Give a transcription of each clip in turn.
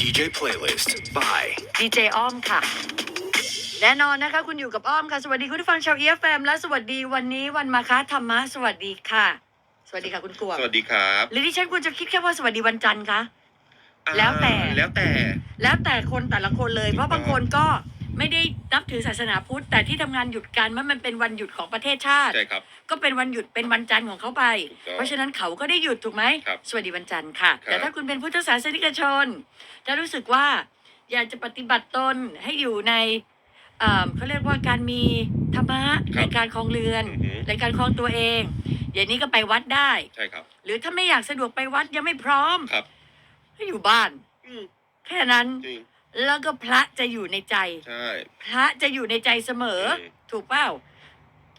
DJ playlist by ดีเจอ้อมค่ะ แน่นอนนะคะ คุณอยู่กับอ้อมค่ะ สวัสดีคุณผู้ฟังชาวเอฟแมและสวัสดีวันนี้วันมาคะธรรมะสวัสดีค่ะ สวัสดีค่ะคุณกวงสวัสดีครับหรือที่ฉันควรจะคิดแค่ว่าสวัสดีวันจันทร์คะอ่าแล้วแต่แล้วแต่ แล้วแต่คนแต่ละคนเลย เพราะบางคนก็ ไม่ได้นับถือศาสนาพุทธ แต่ที่ทำงานหยุดกันว่ามันเป็นวันหยุดของประเทศชาติ ใช่ครับ ก็เป็นวันหยุดเป็นวันจันทร์ของเขาไป ถูกต้องเพราะฉะนั้นเขาก็ได้หยุดถูกไหมครับสวัสดีวันจันทร์ค่ะ ครับ แต่ถ้าคุณเป็นพุทธศาสนิกชน จะรู้สึกว่าอยากจะปฏิบัติตนให้อยู่ในเอ่อเขาเรียกว่าการมีธรรมะในการคลองเรือน อือหือในการคลองตัวเอง อย่างนี้ก็ไปวัดได้ ใช่ครับ หรือถ้าไม่อยากสะดวกไปวัดยังไม่พร้อมครับ ให้อยู่บ้าน อืมแค่นั้น จริง แล้วก็พระจะอยู่ในใจ ใช่ พระจะอยู่ในใจเสมออืมถูกเปล่า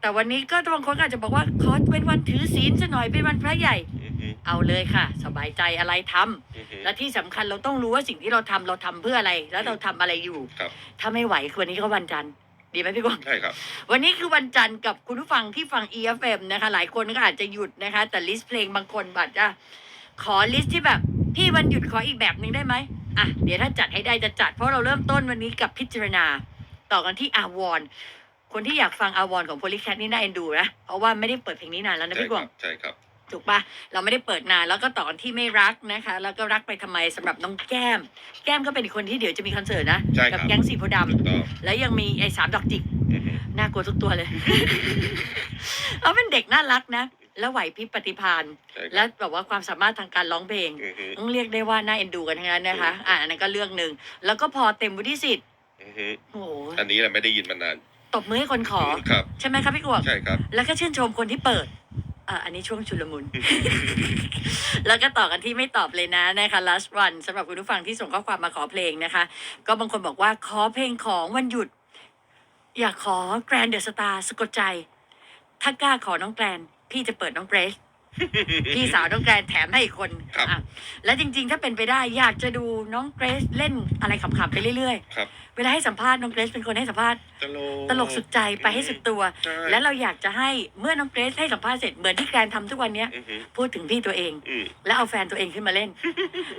แต่วันนี้ก็บางคนก็อาจจะบอกว่าขอเป็นวันถือศีลซะหน่อยเป็นวันพระใหญ่ อือหือเอาเลยค่ะ สบายใจอะไรทำอือหือและที่สำคัญเราต้องรู้ว่าสิ่งที่เราทำเราทำเพื่ออะไร แล้วเราทำอะไรอยู่ ครับ ถ้าไม่ไหวคือวันนี้ก็วันจันทร์ดีไหมพี่กวาง ใช่ครับ วันนี้คือวันจันทร์กับคุณผู้ฟังที่ฟัง EFM นะคะ หลายคนก็อาจจะหยุดนะคะ แต่ลิสต์เพลงบางคนอาจจะขอลิสต์ที่แบบ พี่วันหยุดขออีกแบบหนึ่งได้ไหม อะเดี๋ยวถ้าจัดให้ได้จะจัด เพราะเราเริ่มต้นวันนี้กับพิจารณา ต่อกันที่อาวอนคนที่อยากฟังอาวอนของโพลิแคทนี่น่าเอ็นดูนะเพราะว่าไม่ได้เปิดเพลงนี้นานแล้วนะใช่พี่กควรัางบใช่ครับถูกปะเราไม่ได้เปิดนานแล้วก็ต่อกันที่ไม่รักนะคะ แล้วก็รักไปทำไมสำหรับน้องแก้ม แก้มก็เป็นอีกคนที่เดี๋ยวจะมีคอนเสิร์ตนะใช่กัครับแก๊งสีโพธิ์ดถูกต้องำแล้วยังมีไอ้สามดอกจิกอือหือ น่ากลัวทุกตัวเลย เขาเป็นเด็กน่ารักนะ แล้วไหวพริบปฏิภาณใช่คและรับแบบว่าความสามารถทางการร้องเพลงอือหือต้องเรียกได้ว่าน่าเอ็นดูกันทั้งนั้นนะคะ อะอันนั้นก็เรื่องหนึ่ง แล้วก็พอเต็มวุฒิสิทธิ์อือหือโอ้โหอันนี้เราไม่ได้ยินมานาน ตบมือให้คนขอครับใช่ไหมครับพี่กวงใช่ครับ แล้วก็ชื่นชมคนที่เปิดอะอันนี้ช่วงชุลมุน แล้วก็ต่อกันที่ไม่ตอบเลยนะนะคะ last one สำหรับคุณผู้ฟังที่ส่งข้อความมาขอเพลงนะคะ ก็บางคนบอกว่าขอเพลงของวันหยุด อยากขอแกรนเดอะสตาร์สะกดใจ ถ้ากล้าขอน้องแกรน พี่จะเปิดน้องเกรซ พี่สาวน้องแกรนแถมให้อีกคนครับ อะและจริงๆ ถ้าเป็นไปได้อยากจะดูน้องเกรซเล่นอะไรขำๆไปเรื่อยครับๆ เวลาให้สัมภาษณ์น้องเกรซเป็นคนให้สัมภาษณ์ตลก ตลกสุดใจไปให้สุดตัว ใช่ และเราอยากจะให้เมื่อน้องเกรซให้สัมภาษณ์เสร็จเหมือนที่แกรนทำทุกวันเนี้ย อือหือพูดถึงพี่ตัวเอง อืม แล้วเอาแฟนตัวเองขึ้นมาเล่น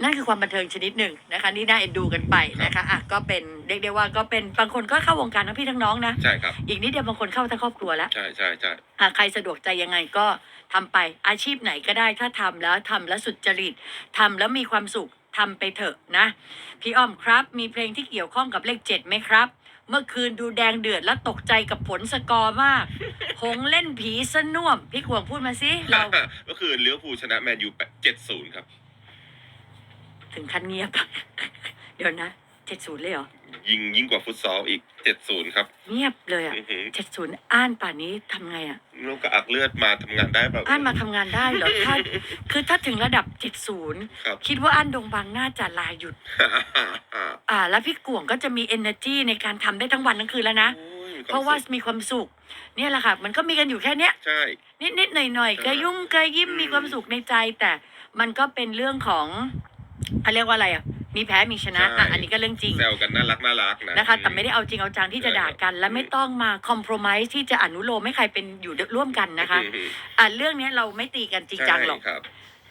นั่นคือความบันเทิงชนิดหนึ่งนะคะ นี่น่าเอ็นดูกันไปนะคะอะก็เป็น เรียกได้ว่าก็เป็นบางคนก็เข้าวงการทั้งพี่ทั้งน้องนะ ใช่ครับ อีกนิดเดียวบางคนเข้าทั้งครอบครัวแล้วใช่ใช่ใช่อะใครสะดวกใจยังไงก็ทำไปอาชีพไหนก็ได้ ถ้าทำแล้วทำแล้วสุจริตทำแล้วมีความสุขทำไปเถอะนะ พี่อ้อมครับ มีเพลงที่เกี่ยวข้องกับเลขเจ็ดไหมครับ เมื่อคืนดูแดงเดือดแล้วตกใจกับผลสกอร์มาก หงเล่นผีสน่วม พี่ขวงพูดมาสิเรา ก็คือเลี้ยวภูลชนะแมนยูเจ็ดศูนย์ครับ ถึงขั้นเงียบ เดี๋ยวนะ เจ็ดศูนย์เลยเหรอ ยิงยิ่งกว่าฟุตซอลอีกเจ็ดศูนย์ครับเงียบเลยอะอือหือเจ็ดศูนย์อ่านป่านนี้ทำไงอะ ลูกกระอักเลือดมาทำงานได้เปล่าอ่านมาทำงานได้เหรอ ถ้าคือถ้าถึงระดับเจ็ดศูนย์ครับ คิดว่าอ่านดงบางน่าจะลาหยุด อ่า แล้วพี่กวงก็จะมี energy ในการทำได้ทั้งวันทั้งคืนแล้วนะ โอ้ยมีคเพราะว่ามีความสุข เนี่ยแหละค่ะ มันก็มีกันอยู่แค่เนี้ย ใช่ นิดนิดหน่อยหน่อยๆใช่กระยุ่งกระยิ้มอืม มีความสุขในใจ แต่มันก็เป็นเรื่องของเขาเรียกว่าอะไรอะ มีแพ้มีชนะอะอันนี้ก็เรื่องจริง แซวกันน่ารักน่ารักนะ นะคะแต่ไม่ได้เอาจริงเอาจังที่จะด่ากัน และไม่ต้องมาคอม p r o m i s e ที่จะอนุโลมให้ใครเป็นอยู่ร่วมกันนะคะอืมอะเรื่องเนี้ยเราไม่ตีกันจริงจังหรอก ใช่ครับ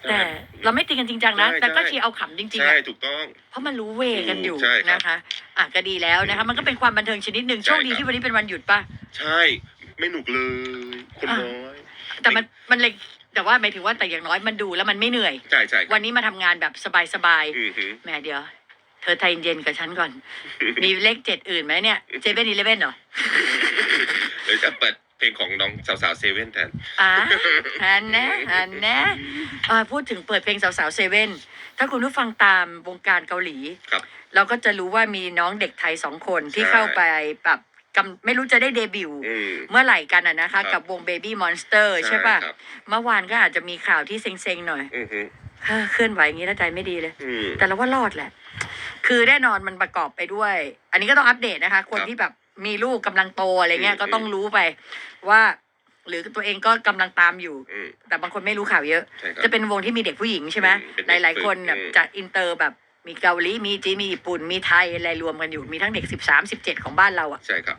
แต่ เราไม่ตีกันจริงจังนะ ใช่แต่ก็ใช่ เชียร์เอาขำจริงๆใช่อะถูกต้อง เพราะมันรู้เวกันอยู่ใช่ครับนะคะ อะก็ดีแล้วนะคะ มันก็เป็นความบันเทิงชนิดหนึ่งใช่โชคดีครับ ที่วันนี้เป็นวันหยุดป่ะ ใช่ ไม่หนุกเลย คนน้อย แต่มันมันเลย แต่ว่าหมายถึงว่าแต่อย่างน้อยมันดูแล้วมันไม่เหนื่อย ใช่ใช่ครับวันนี้มาทำงานแบบสบายอือหือ ๆแหมเดี๋ยว เธอใจเย็นๆกับฉันก่อน มีเลขเจ็ดอื่นไหมเนี่ยเจเว่นอีเลเว่นเหรอเดี๋ยวจะเปิดเพลงของน้องสาวๆเซเว่นแทน อ่าอันนะอันนะอ่าพูดถึงเปิดเพลงสาวๆเซเว่นถ้าคุณผู้ฟังตามวงการเกาหลี ครับ เราก็จะรู้ว่ามีน้องเด็กไทยสองคนที่ใช่ เข้าไปแบบ กำไม่รู้จะได้เดบิวต์อืมเมื่อไหร่กันอะนะคะ ครับกับวง Baby Monster ใช่ป่ะครับ เมื่อวานก็อาจจะมีข่าวที่เซ็งๆหน่อยอือหือเฮ้อเคลื่อนไหวอย่างนี้แล้วใจไม่ดีเลย อืม แต่เราว่ารอดแหละ คือแน่นอนมันประกอบไปด้วย อันนี้ก็ต้องอัปเดตนะคะ คนครับที่แบบมีลูกกำลังโตอะไรเงี้ย อืม ก็ต้องรู้ไปว่า หรือตัวเองก็กำลังตามอยู่ อืมแต่บางคนไม่รู้ข่าวเยอะ ใช่ครับ จะเป็นวงที่มีเด็กผู้หญิงใช่ไหมอืมเป็นหเด็กลาย ๆ คนแบบอืม จากอินเตอร์แบบ มีเกาหลีมีจีนมีญี่ปุ่นมีไทยอะไรรวมกันอยู่มีทั้งเด็กสิบสามสิบเจ็ดของบ้านเราอะใช่ครับ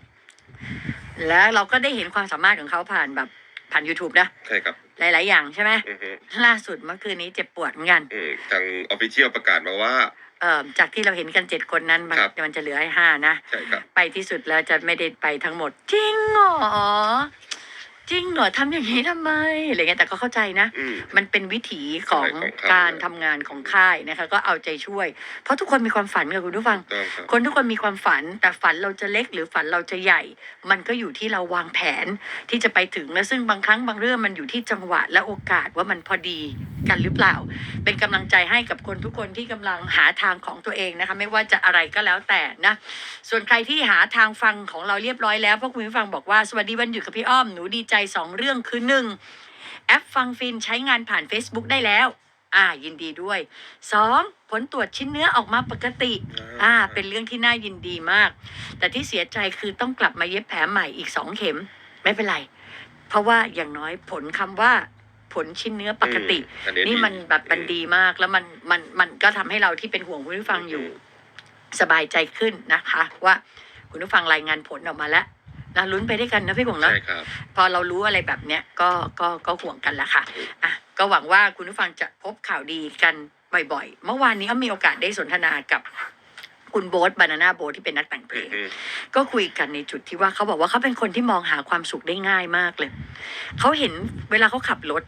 แล้วเราก็ได้เห็นความสามารถของเขาผ่านแบบผ่าน YouTube นะ ใช่ครับ หลาย ๆ อย่างใช่ไหมอือหือล่าสุดเมื่อคืนนี้เจ็บปวดเหมือนกัน อืมทางออฟฟิเชียลประกาศมาว่า เอ่อจากที่เราเห็นกันเจ็ดคนนั้นมันครับ มันจะเหลือให้ห้านะ ใช่ครับ ไปที่สุดแล้วจะไม่ได้ไปทั้งหมด จริงเหรอ จริงเหรอทำอย่างนี้ทำไมอะไรเงี้ยแต่ก็เข้าใจนะ อืม มันเป็นวิถีของใช่ของค่าย การทำงานของค่ายนะคะ ก็เอาใจช่วย เพราะทุกคนมีความฝันกับคุณผู้ฟัง ต้องครับ คนทุกคนมีความฝัน แต่ฝันเราจะเล็กหรือฝันเราจะใหญ่ มันก็อยู่ที่เราวางแผนที่จะไปถึงและซึ่งบางครั้งบางเรื่องมันอยู่ที่จังหวะและโอกาสว่ามันพอดีกันหรือเปล่า เป็นกำลังใจให้กับคนทุกคนที่กำลังหาทางของตัวเองนะคะ ไม่ว่าจะอะไรก็แล้วแต่นะ ส่วนใครที่หาทางฟังของเราเรียบร้อยแล้วพวกคุณผู้ฟังบอกว่าสวัสดีวันหยุดกับพี่อ้อมหนูดีใจสองเรื่องคือหนึ่งแอปฟังฟินใช้งานผ่าน Facebook ได้แล้ว อ่า ยินดีด้วยสองผลตรวจชิ้นเนื้อออกมาปกติ อ่า เป็นเรื่องที่น่ายินดีมาก แต่ที่เสียใจคือต้องกลับมาเย็บแผลใหม่อีกสองเข็ม ไม่เป็นไร เพราะว่าอย่างน้อยผลคำว่าผลชิ้นเนื้อปกติ อืมอันี่มันแบบมันดีมากแล้วมันมันมันก็ทำให้เราที่เป็นห่วงคุณผู้ฟังอยู่ สบายใจขึ้นนะคะ ว่าคุณผู้ฟังรายงานผลออกมาแล้ว นะลุ้นไปด้วยกันนะพี่กงเนาะใช่ครับ พอเรารู้อะไรแบบเนี้ยก็ก็ก็ห่วงกันละค่ะอะ ก็หวังว่าคุณผู้ฟังจะพบข่าวดีกันบ่อยๆ เมื่อวานนี้ก็มีโอกาสได้สนทนากับคุณโบ๊ทบานาน่าโบ๊ทที่เป็นนักแต่งเพลงอืมก็คุยกันในจุดที่ว่าเขาบอกว่าเขาเป็นคนที่มองหาความสุขได้ง่ายมากเลย เขาเห็นเวลาเขาขับรถ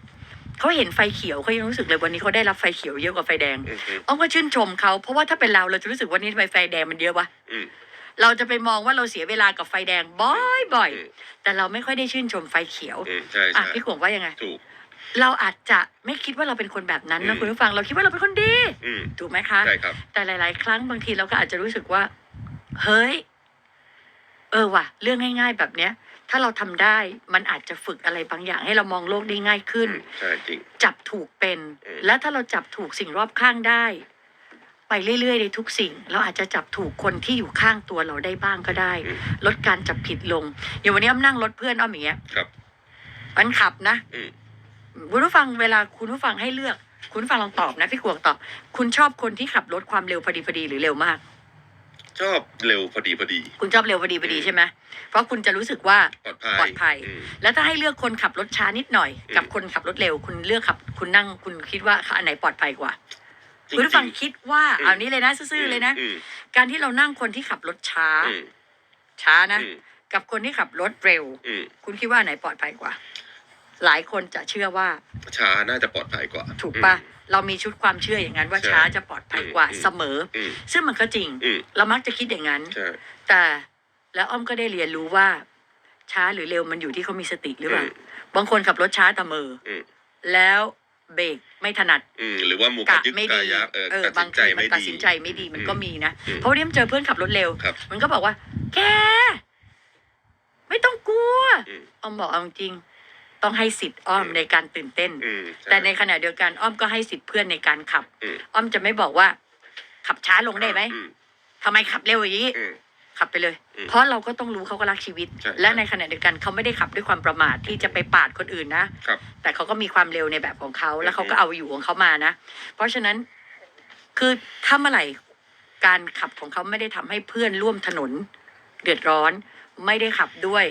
เขาเห็นไฟเขียวเขายังรู้สึกเลยวันนี้เขาได้รับไฟเขียวเยอะกว่าไฟแดงอืมอืมอ้อมก็ชื่นชมเขาเพราะว่าถ้าเป็นเราเราจะรู้สึกวันนี้ทำไมไฟแดงมันเยอะวะอืม เราจะไปมองว่าเราเสียเวลากับไฟแดงบ่อยบ่อยอืมๆแต่เราไม่ค่อยได้ชื่นชมไฟเขียวอืมใช่อะใช่พี่กวงว่ายังไง ถูก เราอาจจะไม่คิดว่าเราเป็นคนแบบนั้นนะอืม คุณผู้ฟังเราคิดว่าเราเป็นคนดี อืมถูกไหมคะ ใช่ครับ แต่หลาย ๆ ครั้งบางทีเราก็อาจจะรู้สึกว่า เฮ้ย เออว่ะ เรื่องง่าย ๆ แบบเนี้ย ถ้าเราทำได้มันอาจจะฝึกอะไรบางอย่างให้เรามองโลกได้ง่ายขึ้น อืมใช่จริง จับถูกเป็นอืมและถ้าเราจับถูกสิ่งรอบข้างได้ ไปเรื่อยๆในทุกสิ่ง เราอาจจะจับถูกคนที่อยู่ข้างตัวเราได้บ้างก็ได้ อืม ลดการจับผิดลง อย่างวันนี้อ้อมนั่งรถเพื่อนอ้อมอย่างเงี้ยครับ มันขับนะ อืม คุณผู้ฟังเวลาคุณผู้ฟังให้เลือก คุณผู้ฟังลองตอบนะพี่กวงตอบ คุณชอบคนที่ขับรถความเร็วพอดีพอดีหรือเร็วมาก ชอบเร็วพอดีพอดีคุณชอบเร็วพอดีพอดีใช่ไหมเพราะคุณจะรู้สึกว่า ปลอดภัยปลอดภัยอืมแล้วถ้าให้เลือกคนขับรถช้านิดหน่อยอืมกับคนขับรถเร็ว คุณเลือกขับ คุณนั่งคุณคิดว่าอันไหนปลอดภัยกว่า จริคุณผู้ฟังๆคิดว่าอืม เอานี้เลยนะซื่อๆเลยนะอืมการที่เรานั่งคนที่ขับรถช้า อืมช้านะ อืมกับคนที่ขับรถเร็ว อืมคุณคิดว่าอันไหนปลอดภัยกว่า หลายคนจะเชื่อว่าช้าน่าจะปลอดภัยกว่า ถูกปะเรามีชุดความเชื่ออย่างนั้นว่าใช่ช้าจะปลอดภัยกว่าอืม เสมอ อืมซึ่งมันก็จริง อืมเรามักจะคิดอย่างนั้น ใช่แต่แล้วอ้อมก็ได้เรียนรู้ว่า ช้าหรือเร็วมันอยู่ที่เขามีสติหรือเปล่าบางคนขับรถช้าแต่มืออมแล้ว เบรกไม่ถนัดอืมหรือว่าหมูกะกะยึกไม่กะดียักเออเออตัดบาสิงนใจทีมันไม่ตัดดี สินใจไม่ดีมันก็มีนะ อืมเพราะวันนี้มันเจอเพื่อนขับรถเร็ว ครับ มันก็บอกว่า แก ไม่ต้องกลัวอืม อ้อมบอกเอาจริง ต้องให้สิทธิ์อ้อมอืม ในการตื่นเต้น อืมช่ แต่ในขณะเดียวกันอ้อมก็ให้สิทธิ์เพื่อนในการขับ อืม อ้อมจะไม่บอกว่า ขับช้าลงได้ไหมอืมทำไมขับเร็วอย่างนี้ อืม ขับไปเลย อืมเพราะเราก็ต้องรู้เขาก็รักชีวิต ใช่และในขณะเดียวกันเขาไม่ได้ขับด้วยความประมาทที่จะไปปาดคนอื่นนะ ครับ แต่เขาก็มีความเร็วในแบบของเขา แล้วเขาอือฮึก็เอาอยู่ของเขามานะ เพราะฉะนั้นคือถ้าเมื่อไหร่การขับของเขาไม่ได้ทำให้เพื่อนร่วมถนน เดือดร้อน ไม่ได้ขับด้วย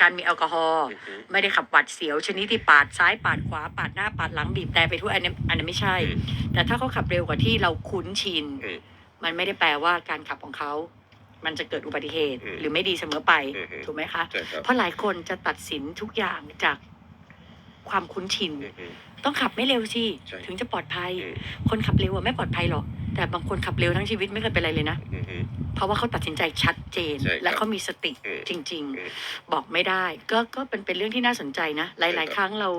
การมีแอลกอฮอล์อืมไม่ได้ขับหวัดเสียว ชนิดที่ปาดซ้ายปาดขวา ปาดหน้าปาดหลังบีบแต่ไปทั่วอันนี้นอันนั้นไม่ใช่ อืม แต่ถ้าเขาขับเร็วกว่าที่เราคุ้นชิน อืม มันไม่ได้แปลว่าการขับของเขา มันจะเกิดอุบัติเหตุ อืมหรือไม่ดีเสมอไป อืมถูกไหมคะ ใช่ครับเพราะหลายคนจะตัดสินทุกอย่างจากความคุ้นชิน อืมอืม ต้องขับไม่เร็วสิ ใช่ ถึงจะปลอดภัย อืมคนขับเร็วอะไม่ปลอดภัยหรอก แต่บางคนขับเร็วทั้งชีวิตไม่เคยเป็นอะไรเลยนะ อืมอืม เพราะว่าเขาตัดสินใจชัดเจน ใช่ครับและเขามีสติอืมจริง อืมๆ บอกไม่ได้ ก็ก็เป็นเป็นเรื่องที่น่าสนใจนะหใช่ลายครับๆครั้งเรา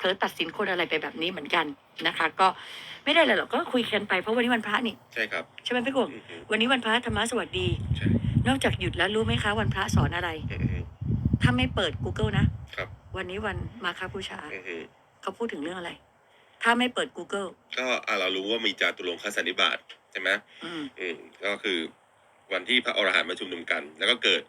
เผลอตัดสินคนอะไรไปแบบนี้เหมือนกันนะคะ ก็ไม่ได้เลยหรอกก็คุยกันไปเพราะวันนี้วันพระนี่ใช่ครับใช่ไหมพี่กวงอืมอืมวันนี้วันพระธรรมะสวัสดี ใช่นอกจากหยุดแล้วรู้ไหมคะวันพระสอนอะไร อืมอืมถ้าไม่เปิด Google นะครับ วันนี้วันมาคาบูชาอืมอืมเขาพูดถึงเรื่องอะไร ถ้าไม่เปิด Google ก็อะเรารู้ว่ามีจาตุรงคสันนิบาตใช่ไหมอืมอืมก็คือวันที่พระอรหันต์มาชุมนุมกัน แล้วก็เกิด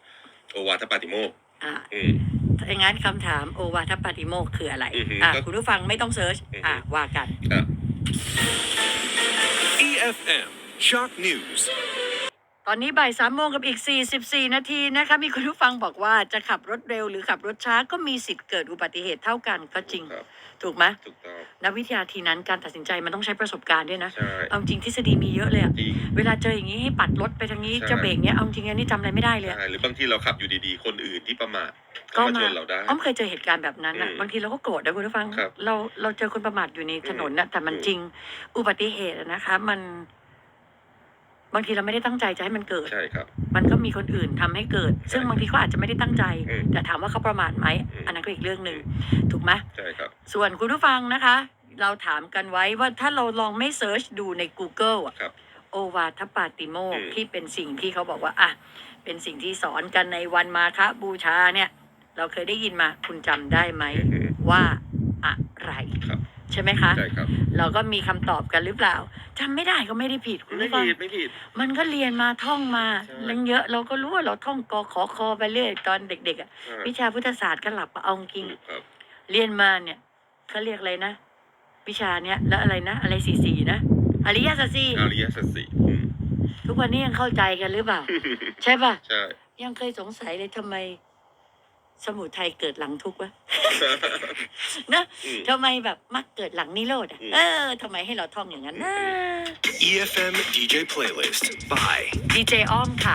โอวาทปาติโมกข์อ่า อืม ถ้าอย่างนั้นคำถามโอวาทปาติโมกข์คืออะไร อือฮึอ่าก็คุณผู้ฟังไม่ต้องเซิร์ช อือฮึ อ่าว่ากันอะ EFM Shock News. ตอนนี้บ่ายสามโมงกับอีก 44 นาทีนะคะมีคุณผู้ฟังบอกว่าจะขับรถเร็วหรือขับรถช้าก็มีสิทธิ์เกิดอุบัติเหตุเท่ากันก็จริง ครับถูกไหมถูกต้องนักวิทยาทีนั้นการตัดสินใจมันต้องใช้ประสบการณ์ด้วยนะใช่เอาจริงทฤษฎีมีเยอะเลยอะจริง เวลาเจออย่างนี้ให้ปัดรถไปทางนี้ใช่ จะเบรกเนี้ยเอาจริงอันนี้จำอะไรไม่ได้เลยอะ ใช่หรือบางทีเราขับอยู่ดีๆ คนอื่นที่ประมาทก็เข้ามา มาชนเราได้ อ้อมเคยเจอเหตุการณ์แบบนั้นอะอืมบางทีเราก็โกรธนะคุณผู้ฟัง ครับเราเราเจอคนประมาทอยู่ในถนนนะแต่มันอืม จริงอุบัติเหตุอะนะคะ มัน บางทีเราไม่ได้ตั้งใจจะให้มันเกิด ใช่ครับ มันก็มีคนอื่นทำให้เกิด ซึ่งใช่บางทีเขาอาจจะไม่ได้ตั้งใจอืมแต่ถามว่าเขาประมาทไหมอืมอันนั้นก็อีกเรื่องหนึ่งถูกไหมใช่ครับ ส่วนคุณผู้ฟังนะคะ เราถามกันไว้ว่าถ้าเราลองไม่เซิร์ชดูใน Google อะครับโอวาทปาติโมกข์อืมที่เป็นสิ่งที่เขาบอกว่าอะเป็นสิ่งที่สอนกันในวันมาฆบูชาเนี่ย เราเคยได้ยินมาคุณจำได้ไหมอืมว่าอะไรครับ ใช่ไหมคะ ใช่ครับเราก็มีคำตอบกันหรือเปล่าจำไม่ได้ก็ไม่ได้ผิดคุณไม่ผู้ฟังผิดไม่ผิด มันก็เรียนมาท่องมาใช่ เรื่องเยอะเราก็รู้ว่าเราท่องกอขอคอไปเรื่อยตอนเด็กๆอะใช่วิชาพุทธศาสตร์ก็หลับเอาจริง ถูกครับเรียนมาเนี่ยเขาเรียกอะไรนะ วิชาเนี้ยแล้วอะไรนะ อะไรสี่สี่นะอริยสัจสี่อริยสัจสี่อืมทุกวันนี้ยังเข้าใจกันหรือเปล่า ใช่ป่ะ ใช่ยังเคยสงสัยเลยทำไม สมุทัยเกิดหลังทุกข์วะ นะอืม ทำไมแบบมักเกิดหลังนิโรธอะอืมเออทำไมให้เราท่องอย่างนั้นนะ EFM DJ playlist by ดีเจอ้อมค่ะ